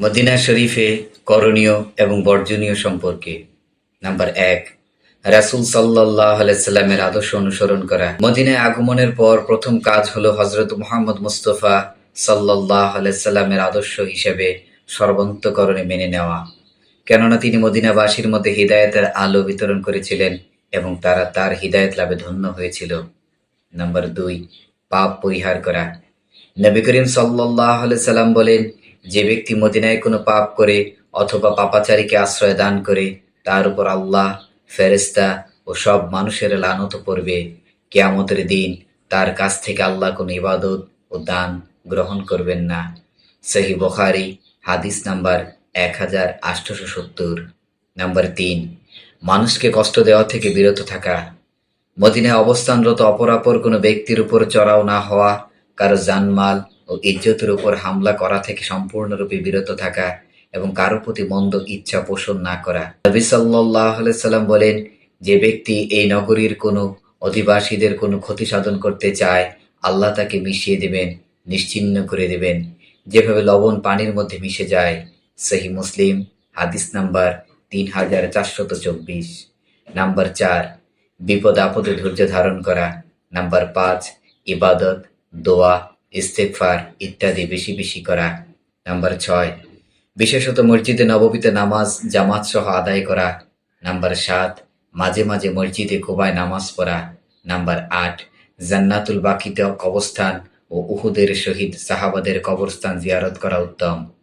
Medina শরীফে করণীয় এবং বর্জনীয় সম্পর্কে। নাম্বার এক, রাসুল সাল্লাহ আলাইস্লামের আদর্শ অনুসরণ করা। মদিনায় আগমনের পর প্রথম কাজ হলো হজরত মোহাম্মদ মুস্তফা সাল্লাহ আলাইস্লামের আদর্শ হিসেবে সর্বান্তকরণে মেনে নেওয়া। কেননা তিনি মদিনাবাসীর মধ্যে হৃদায়তের আলো বিতরণ করেছিলেন এবং তারা তার হৃদায়ত লাভে ধন্য হয়েছিল। নাম্বার দুই, পাপ পরিহার করা। নবী করিম সাল্লাহ সাল্লাম বলেন যে ব্যক্তি মদিনায় কোনো পাপ করে অথবা পাপাচারীকে আশ্রয় দান করে, তার উপর আল্লাহ ফেরেস্তা ও সব মানুষের লানত পড়বে। কেয়ামতের দিন তার কাছ থেকে আল্লাহ কোনো ইবাদত ও দান গ্রহণ করবেন না। সহি বখারি, হাদিস নাম্বার এক হাজার আটশোশো সত্তর, নাম্বার তিন। মানুষকে কষ্ট দেওয়া থেকে বিরত থাকা। মদিনায় অবস্থানরত অপরাপর কোনো ব্যক্তির উপর চড়াও না হওয়া কারও জানমাল ও ইজ্জতের উপর হামলা করা থেকে সম্পূর্ণরূপে বিরত থাকা এবং কারও প্রতি মন্দ ইচ্ছা পোষণ না করা। নবী সাল্লাহ সাল্লাম বলেন, যে ব্যক্তি এই নগরীর কোনো অধিবাসীদের কোনো ক্ষতি সাধন করতে চায়, আল্লাহ তাকে মিশিয়ে দেবেন, নিশ্চিহ্ন করে দেবেন। যেভাবে লবণ পানির মধ্যে মিশে যায়, সহি মুসলিম, হাদিস নাম্বার তিন হাজার চারশত চব্বিশ। নাম্বার চার, বিপদ আপদে ধৈর্য ধারণ করা। নাম্বার পাঁচ, ইবাদত দোয়া ইস্তেকফার ইত্যাদি বেশি বেশি করা। নাম্বার ছয়, বিশেষত মসজিদে নববীতে নামাজ, জামাত সহ আদায় করা। নাম্বার সাত, মাঝে মাঝে মসজিদে কোবায় নামাজ পড়া। নাম্বার আট, জান্নাতুল বাকিতে কবরস্থান ও উহুদের শহীদ সাহাবাদের কবরস্থান জিয়ারত করা উত্তম।